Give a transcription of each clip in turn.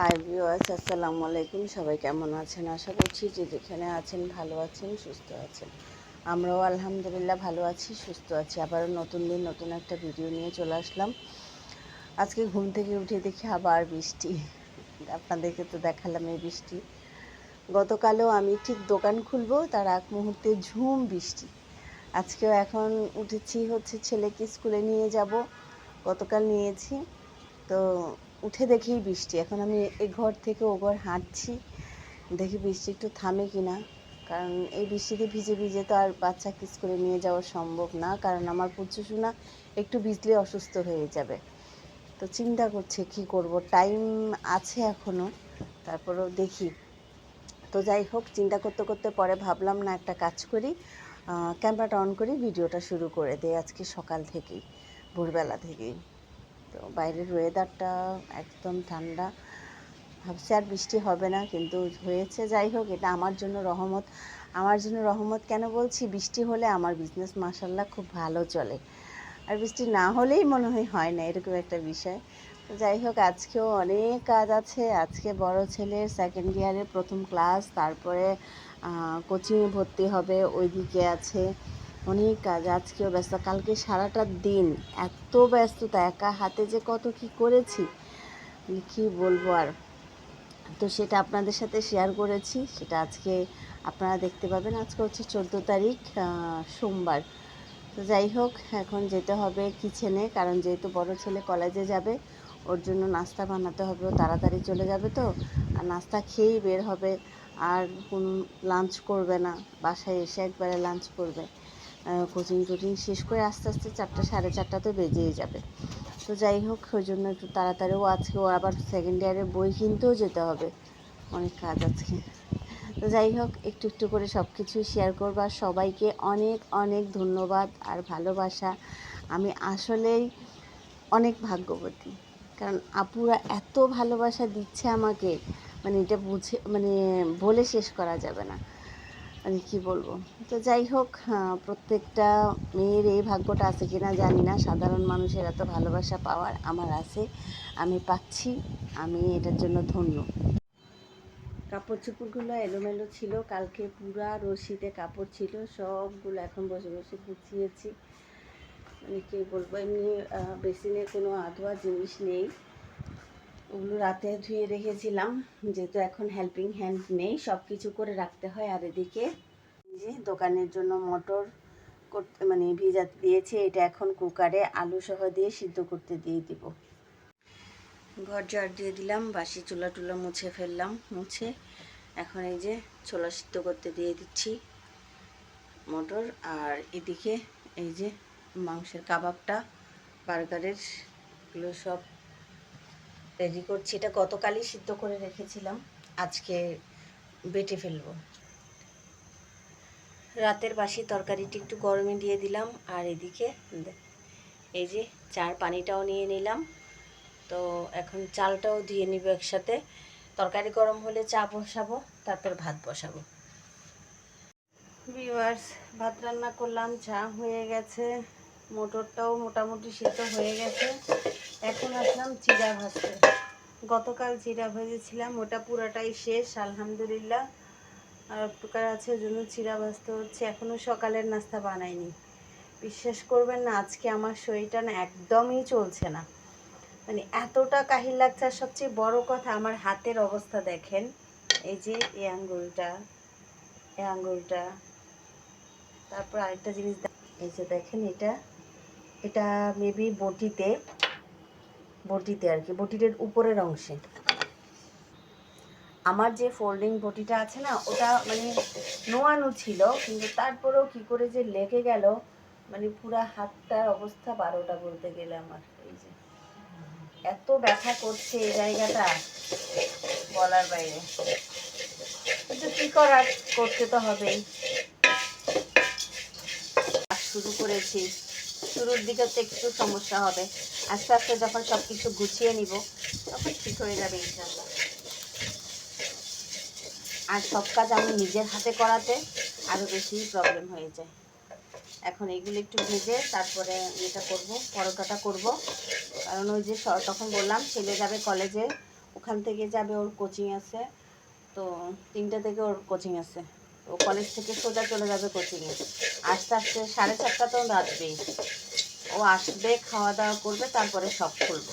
Hi viewers, আসসালামু আলাইকুম। সবাই কেমন আছেন? আশা করছি যে যেখানে আছেন ভালো আছেন, সুস্থ আছেন। আমরাও আলহামদুলিল্লাহ ভালো আছি, সুস্থ আছি। আবারও নতুন দিন, নতুন একটা ভিডিও নিয়ে চলে আসলাম। আজকে ঘুম থেকে উঠে দেখি আবার বৃষ্টি। আপনাদেরকে তো দেখালাম এই বৃষ্টি। গতকালও আমি ঠিক দোকান খুলবো, তার এক মুহূর্তে ঝুম বৃষ্টি। আজকেও এখন উঠেছি হচ্ছে ছেলেকে স্কুলে নিয়ে যাব, গতকাল নিয়েছি। তো উঠে দেখি বৃষ্টি। এখন আমি এ ঘর থেকে ও ঘর হাঁটছি, দেখি বৃষ্টি একটু থামে কি না কারণ এই বৃষ্টিতে ভিজে ভিজে তো আর বাচ্চা বাচ্চাকে স্কুলে নিয়ে যাওয়া সম্ভব না, কারণ আমার পুচু একটু ভিজলে অসুস্থ হয়ে যাবে। তো চিন্তা করছে কি করব? টাইম আছে এখনও তারপরেও দেখি। তো যাই হোক, চিন্তা করতে করতে পরে ভাবলাম না একটা কাজ করি ক্যামেরাটা অন করি, ভিডিওটা শুরু করে দেয় আজকে সকাল থেকেই, ভোরবেলা থেকেই। তো বাইরের ওয়েদারটা একদম ঠান্ডা। ভাবছি আর বৃষ্টি হবে না, কিন্তু হয়েছে যাই হোক, এটা আমার জন্য রহমত। আমার জন্য রহমত কেন বলছি? বৃষ্টি হলে আমার বিজনেস মাসাল্লাহ খুব ভালো চলে। আর বৃষ্টি না হলেই মনে হয় হয় না, এরকম একটা বিষয়। যাই হোক, আজকেও অনেক কাজ আছে। আজকে বড় ছেলের সেকেন্ড ইয়ারের প্রথম ক্লাস তারপরে কোচিংয়ে ভর্তি হবে, ওইদিকে আছে। অনেক কাজ, আজকেও ব্যস্ত, কালকে সারাটা দিন এত ব্যস্ততা, একা হাতে যে কত কি করেছি, কি বলব আর? তো সেটা আপনাদের সাথে শেয়ার করেছি, সেটা আজকে আপনারা দেখতে পাবেন, আজকে হচ্ছে চোদ্দ তারিখ সোমবার। তো যাই হোক, এখন যেতে হবে কিচেনে কারণ যেহেতু বড় ছেলে কলেজে যাবে, ওর জন্য নাস্তা বানাতে হবে, ও তাড়াতাড়ি চলে যাবে তো, আর নাস্তা খেয়েই বের হবে, আর কোনো লাঞ্চ করবে না, বাসায় এসে একবারে লাঞ্চ করবে। কোচিং টোচিং শেষ করে আস্তে আস্তে চারটা, সাড়ে চারটা তো বেজেই যাবে। তো যাই হোক, ওই জন্য একটু তাড়াতাড়িও আজকে ও আবার সেকেন্ড ইয়ারের বই কিনতেও যেতে হবে। অনেক কাজ আজকে। তো যাই হোক, একটু একটু করে সব কিছুই শেয়ার করবা সবাইকে অনেক অনেক ধন্যবাদ আর ভালোবাসা। আমি আসলেই অনেক ভাগ্যবতী। কারণ আপুরা এত ভালোবাসা দিচ্ছে আমাকে মানে এটা বুঝে মানে বলে শেষ করা যাবে না। মানে কি বলব? তো যাই হোক প্রত্যেকটা মেয়ের এই ভাগ্যটা আছে কিনা জানি না। সাধারণ মানুষের এত ভালোবাসা পাওয়ার আমার আছে। আমি পাচ্ছি। আমি এটার জন্য ধন্য। কাপড় চোপড়গুলো এলোমেলো ছিল। কালকে পুরা রশিতে কাপড় ছিল। সবগুলো এখন বসে বসে গুছিয়েছি। মানে কী বলব? এমনি বেসিনে কোনো আধোয়া জিনিস নেই। ওগুলো রাতে ধুয়ে রেখেছিলাম, যেহেতু এখন হেল্পিং হ্যান্ড নেই সব কিছু করে রাখতে হয়। আর এদিকে যে দোকানের জন্য মটর করতে মানে ভিজাতে দিয়েছে, এটা এখন কুকারে আলু সহ দিয়ে সিদ্ধ করতে দিয়ে দিব। ঘর ঝাড় দিয়ে দিলাম, বাসি চুলা টুলা মুছে ফেললাম, মুছে এখন এই যে ছোলা সিদ্ধ করতে দিয়ে দিচ্ছি মটর। আর এদিকে এই যে মাংসের কাবাবটা, বার্গারের, এগুলো সব রেডি করছি। এটা গতকালই সিদ্ধ করে রেখেছিলাম। আজকে বেটে ফেলব। রাতের বাসি তরকারিটি একটু গরমে দিয়ে দিলাম। আর এদিকে এই যে চার পানিটাও নিয়ে নিলাম। তো এখন চালটাও দিয়ে নিব একসাথে। তরকারি গরম হলে চা বসাবো, তারপর ভাত বসাবো। ভিউয়ার্স, ভাত রান্না করলাম, চা হয়ে গেছে। মোটরটাও মোটামুটি সিদ্ধ হয়ে গেছে। এখন আসলাম চিরা ভাজতে। গতকাল চিরা ভেজেছিলাম, ওটা পুরাটাই শেষ, আলহামদুলিল্লাহ। আর একটুকার আছে, ওই জন্য চিরা ভাজতে হচ্ছে। এখনও সকালের নাস্তা বানাইনি। বিশ্বাস করবেন না, আজকে আমার শরীরটা না একদমই চলছে না। মানে এতটা কাহিল লাগছে, আর সবচেয়ে বড় কথা, আমার হাতের অবস্থা দেখেন। এই যে, এই আঙ্গুলটা এই আঙ্গুলটা। তারপর আরেকটা জিনিস এই যে দেখেন এটা এটা মেবি বটিতে বটিতে আর কি, বটিটার উপরের অংশে। আমার যে ফোল্ডিং বটিটা আছে না, ওটা মানে নোয়ানো ছিল, কিন্তু তারপরেও কি করে যে লেগে গেল মানে পুরা হাতটার অবস্থা বারোটা বলতে গেলে আমার, এই যে। এত ব্যথা করছে এই জায়গাটা, বলার বাইরে। কিন্তু কি করার, করতে তো হবেই। শুরু করেছি। শুরুর দিকে তো একটু সমস্যা হবে। আস্তে আস্তে যখন সব কিছু গুছিয়ে নিব, তখন ঠিক হয়ে যাবে ইনশাল্লাহ আর সব কাজ আমি নিজের হাতে করাতে আরও বেশি প্রবলেম হয়ে যায়। এখন এগুলো একটু ভেজে তারপরে এটা করব, পরোটাটা করব। কারণ ওই যে তখন বললাম ছেলে যাবে কলেজে ওখান থেকে যাবে ওর কোচিং আছে। তো তিনটা থেকে ওর কোচিং আছে। ও কলেজ থেকে সোজা চলে যাবে কোচিংয়ে। আস্তে আস্তে সাড়ে চারটা তো রাখবেই ও আসবে খাওয়া দাওয়া করবে, তারপরে সব খুলবো।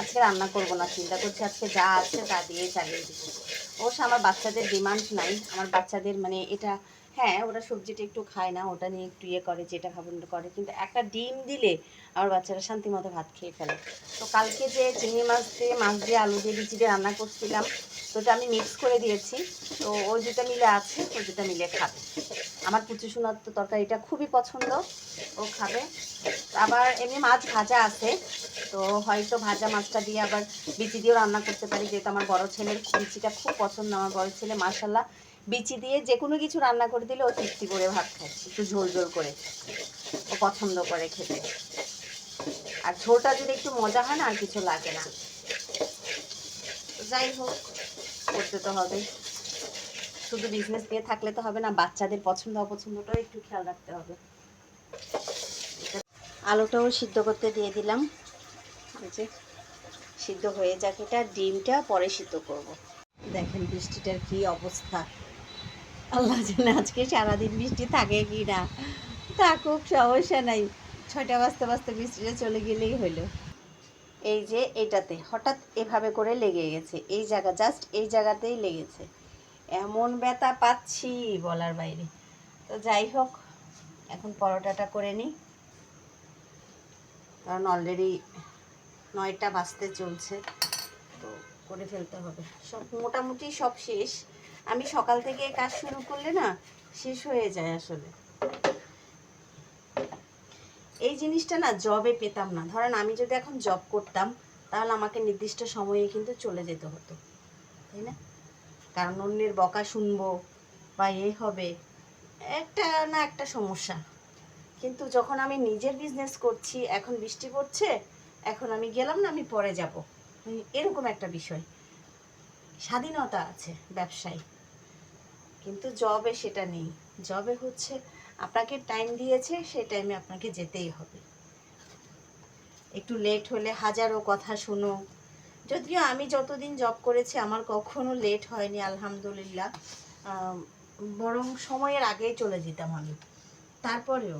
আজকে রান্না করব না, চিন্তা করছি আজকে যা আছে তা দিয়ে চালিয়ে দিব। অবশ্য আমার বাচ্চাদের ডিমান্ড নাই। আমার বাচ্চাদের মানে এটা হ্যাঁ ওরা সবজিটা একটু খায় না, ওটা নিয়ে একটু ইয়ে করে, যেটা খাবেন করে। কিন্তু একটা ডিম দিলে আমার বাচ্চারা শান্তি মতো ভাত খেয়ে ফেলে। তো কালকে যে চিংড়ি মাছ দিয়ে মাছ দিয়ে আলু দিয়ে, বিচি দিয়ে রান্না করছিলাম তো ওটা আমি মিক্স করে দিয়েছি। তো ওই দুটা মিলে আছে, ওই দুটা মিলে খাবে। আমার পুচু সোনার তো তরকারিটা খুবই পছন্দ, ও খাবে। আবার এমনি মাছ ভাজা আছে, তো হয়তো ভাজা মাছটা দিয়ে আবার বিচি দিয়েও রান্না করতে পারি। যেহেতু আমার বড় ছেলের বিচিটা খুব পছন্দ, আমার বড় ছেলে মাসাল্লাহ বিচি দিয়ে যে কোনো কিছু রান্না করে দিলে ও তৃপ্তি করে ভাত খায়, একটু ঝোল ঝোল করে। ও পছন্দ করে খেতে। আর ঝোলটা যদি একটু মজা হয় না, আর কিছু লাগে না। যাই হোক। করতে তো হবে। শুধু বিজনেস নিয়ে থাকলে তো হবে না, বাচ্চাদের পছন্দ অপছন্দটাও একটু খেয়াল রাখতে হবে। আলুটাও সিদ্ধ করতে দিয়ে দিলাম। যে, সিদ্ধ হয়ে যাক এটা, ডিমটা পরে সিদ্ধ করব। দেখেন বৃষ্টিটার কি অবস্থা। আল্লাহ জানে আজকে সারাদিন বৃষ্টি থাকে কি না। থাকুক, সমস্যা নাই। ছয়টা বাজতে বাজতে বৃষ্টিটা চলে গেলেই হলো। এই যে এটাতে, হঠাৎ এভাবে করে লেগে গেছে। এই জায়গা জাস্ট এই জায়গাতেই লেগেছে। এমন ব্যথা পাচ্ছি বলার বাইরে। তো যাই হোক, এখন পরোটাটা করে নিই। কারণ অলরেডি নয়টা বাজতে চলছে, তো করে ফেলতে হবে। সব মোটামুটি সব শেষ। আমি সকাল থেকে কাজ শুরু করলে না শেষ হয়ে যায় আসলে। এই জিনিসটা না জবে পেতাম না। ধরেন আমি যদি এখন জব করতাম, তাহলে আমাকে নির্দিষ্ট সময়ে কিন্তু চলে যেতে হতো। তাই না? কারণ অন্যের বকা শুনব বা এ হবে, একটা না একটা সমস্যা। কিন্তু যখন আমি নিজের বিজনেস করছি, এখন বৃষ্টি পড়ছে, এখন আমি গেলাম না, আমি পরে যাব। এরকম একটা বিষয়। স্বাধীনতা আছে ব্যবসায়। কিন্তু জবে সেটা নেই। জবে হচ্ছে আপনাকে টাইম দিয়েছে, সেই টাইমে আপনাকে যেতেই হবে। একটু লেট হলে হাজারো কথা শুনো। যদিও আমি যতদিন জব করেছি, আমার কখনো লেট হয়নি, আলহামদুলিল্লাহ। বরং সময়ের আগেই চলে যেতাম আমি। তারপরেও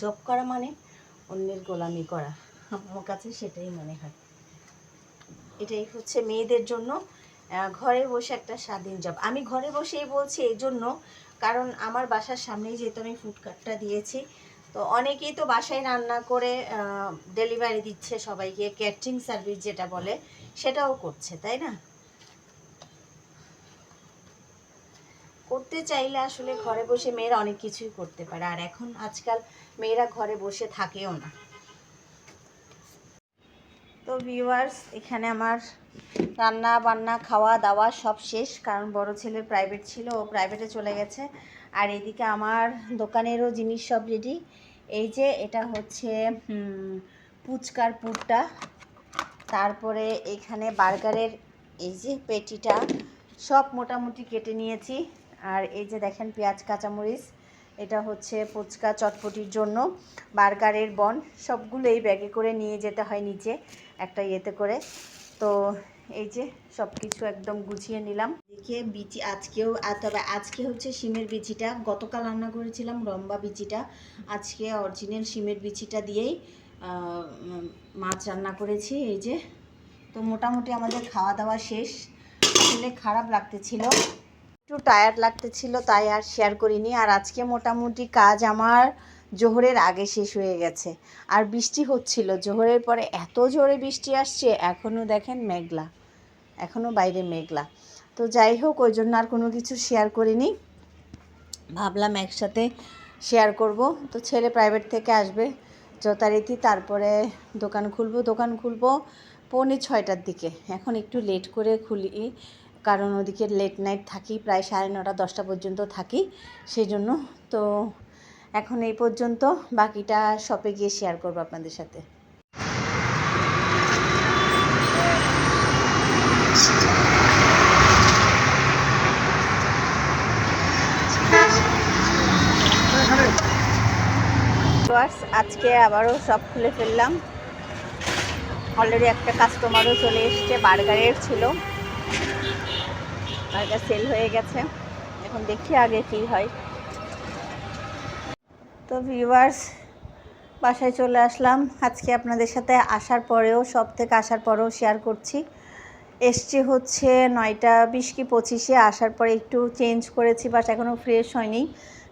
জব করা মানে অন্যের গোলামি করা। আমার কাছে সেটাই মনে হয়। এটাই হচ্ছে মেয়েদের জন্য ঘরে বসে একটা স্বাধীন জব আমি ঘরে বসেই বলছি, এই জন্য কারণ আমার বাসার সামনেই যেহেতু আমি ফুডকার্টটা দিয়েছি, তো অনেকেই তো বাসায় রান্না করে ডেলিভারি দিচ্ছে সবাইকে ক্যাটারিং সার্ভিস যেটা বলে, সেটাও করছে, তাই না? করতে চাইলে আসলে ঘরে বসে মেয়েরা অনেক কিছুই করতে পারে, আর এখন আজকাল মেয়েরা ঘরে বসে থাকেও না। তো ভিউয়ার্স এখানে আমার রান্না, বান্না, খাওয়া, দাওয়া সব শেষ, কারণ বড় ছেলের প্রাইভেট ছিল, ও প্রাইভেটে চলে গেছে। আর এদিকে আমার দোকানেরও জিনিস সব রেডি এই যে এটা হচ্ছে পুচকার পুরটা। তারপরে এখানে বার্গারের এই যে পেটিটা, সব মোটামুটি কেটে নিয়েছি। আর এই যে দেখেন পেঁয়াজ, কাঁচামরিচ, এটা হচ্ছে ফুচকা চটপটির জন্য। বার্গারের বন, সবগুলো এই ব্যাগে করে নিয়ে যেতে হয় নিচে একটা ইয়েতে করে। তো এই যে সব কিছু একদম গুছিয়ে নিলাম। দেখে বিচি আজকেও তবে আজকে হচ্ছে শিমের বিচিটা। গতকাল রান্না করেছিলাম লম্বা বিচিটা। আজকে অরিজিনাল শিমের বিচিটা দিয়েই মাছ রান্না করেছি। এই যে, তো মোটামুটি আমাদের খাওয়া দাওয়া শেষ। আসলে খারাপ লাগতেছিল। একটু টায়ার্ড লাগতেছিল, তাই আর শেয়ার করিনি। আর আজকে মোটামুটি কাজ আমার জোহরের আগে শেষ হয়ে গেছে। আর বৃষ্টি হচ্ছিল। জোহরের পরে এত জোরে বৃষ্টি আসছে এখনও দেখেন মেঘলা। এখনও বাইরে মেঘলা। তো যাই হোক, ওই জন্য আর কোনো কিছু শেয়ার করিনি। ভাবলাম একসাথে শেয়ার করব। তো ছেলে প্রাইভেট থেকে আসবে যথারীতি। তারপরে দোকান খুলবো দোকান খুলবো পৌনে ছয়টার দিকে। এখন একটু লেট করে খুলি, কারণ ওদিকে লেট নাইট থাকি, প্রায় সাড়ে নটা, দশটা পর্যন্ত থাকি। সেই জন্য তো এখন এই পর্যন্ত। বাকিটা শপে গিয়ে শেয়ার করব আপনাদের সাথে। আজকে আবারও সব খুলে ফেললাম। অলরেডি একটা কাস্টমারও চলে এসছে বার্গারের ছিল। বার্গার সেল হয়ে গেছে। এখন দেখি আগে কি হয়। তো ভিউয়ার্স বাসায় চলে আসলাম। আজকে আপনাদের সাথে আসার পরেও সব থেকে আসার পরেও শেয়ার করছি। এসছে হচ্ছে নয়টা বিশ কি পঁচিশে, আসার পরে একটু চেঞ্জ করেছি বাট এখনও ফ্রেশ হয়নি।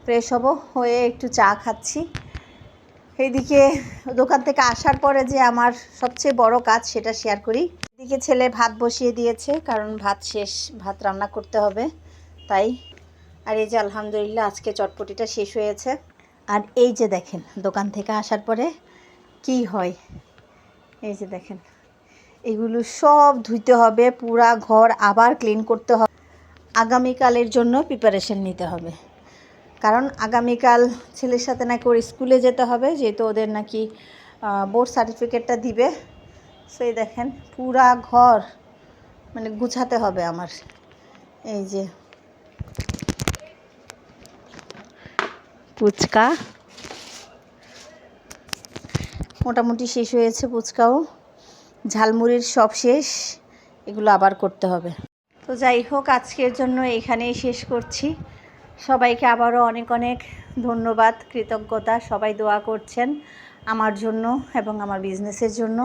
ফ্রেশ হব, হয়ে একটু চা খাচ্ছি। এইদিকে দোকান থেকে আসার পরে যে আমার সবচেয়ে বড় কাজ, সেটা শেয়ার করি। এদিকে ছেলে ভাত বসিয়ে দিয়েছে, কারণ ভাত শেষ, ভাত রান্না করতে হবে, তাই। আর এই যে আলহামদুলিল্লাহ, আজকে চটপটিটা শেষ হয়েছে। আর এই যে দেখেন, দোকান থেকে আসার পরে কি হয়? এই যে দেখেন, এগুলো সব ধুইতে হবে, পুরা ঘর আবার ক্লিন করতে হবে। আগামীকালের জন্য প্রিপারেশন নিতে হবে। কারণ আগামীকাল ছেলের সাথে নাকি ওর স্কুলে যেতে হবে, যেহেতু ওদের নাকি বোর্ড সার্টিফিকেটটা দিবে। সেই দেখেন, পুরা ঘর মানে গুছাতে হবে আমার। এই যে ফুচকা। মোটামুটি শেষ হয়েছে ফুচকাও। ঝালমুড়ির সব শেষ, এগুলো আবার করতে হবে। তো যাই হোক, আজকের জন্য এখানেই শেষ করছি। সবাইকে আবারও অনেক অনেক ধন্যবাদ, কৃতজ্ঞতা, সবাই দোয়া করছেন আমার জন্য এবং আমার বিজনেসের জন্য।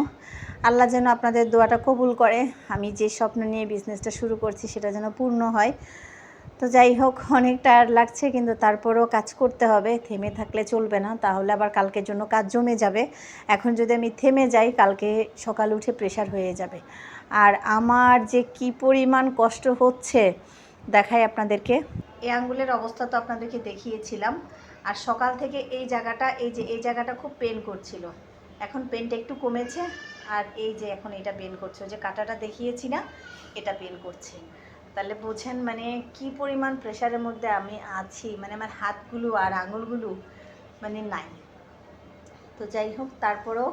আল্লাহ যেন আপনাদের দোয়াটা কবুল করে। আমি যে স্বপ্ন নিয়ে বিজনেসটা শুরু করছি, সেটা যেন পূর্ণ হয়। তো যাই হোক, অনেক টায়ার লাগছে, কিন্তু তারপরেও কাজ করতে হবে। থেমে থাকলে চলবে না, তাহলে আবার কালকের জন্য কাজ জমে যাবে। এখন যদি আমি থেমে যাই, কালকে সকালে উঠে প্রেশার হয়ে যাবে। আর আমার যে কি পরিমাণ কষ্ট হচ্ছে, দেখাই আপনাদেরকে। এই আঙ্গুলের অবস্থা তো আপনাদেরকে দেখিয়েছিলাম। আর সকাল থেকে এই জায়গাটা, এই যে, এই জায়গাটা খুব পেন করছিল। এখন পেনটা একটু কমেছে, আর এই যে এখন এটা পেন করছে। যে কাটাটা দেখিয়েছি না, এটা পেন করছে। তাহলে বোঝেন মানে কি পরিমাণ প্রেশারের মধ্যে আমি আছি? মানে আমার হাতগুলো আর আঙুলগুলো মানে নাই। তো যাই হোক, তারপরেও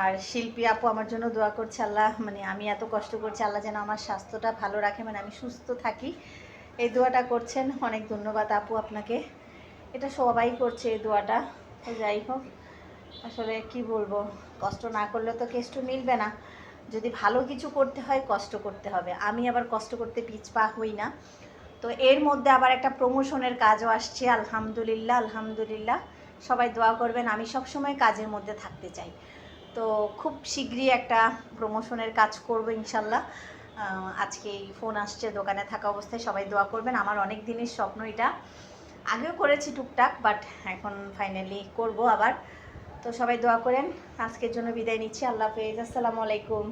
আর শিল্পী আপু আমার জন্য দোয়া করছে, আল্লাহ মানে আমি এত কষ্ট করছি, আল্লাহ যেন আমার স্বাস্থ্যটা ভালো রাখে মানে আমি সুস্থ থাকি। এই দোয়াটা করছেন, অনেক ধন্যবাদ আপু আপনাকে। এটা সবাই করছে এই দোয়াটা, তো যাই হোক। আসলে কি বলব, কষ্ট না করলে তো কেষ্ট মিলবে না। যদি ভালো কিছু করতে হয়, কষ্ট করতে হবে। আমি আবার কষ্ট করতে পিছপা হই না। তো এর মধ্যে আবার একটা প্রমোশনের কাজও আসছে, আলহামদুলিল্লাহ আলহামদুলিল্লাহ। সবাই দোয়া করবেন, আমি সবসময় কাজের মধ্যে থাকতে চাই। তো খুব শীঘ্রই একটা প্রমোশনের কাজ করব ইনশাল্লাহ। আজকে এই ফোন আসছে, দোকানে থাকা অবস্থায় সবাই দোয়া করবেন। আমার অনেক দিনের স্বপ্ন এটা। আগেও করেছি টুকটাক বাট এখন ফাইনালি করব আবার। তো সবাই দোয়া করেন। আজকের জন্য বিদায় নিচ্ছি। আল্লাহ হাফেজ। আসসালামু আলাইকুম।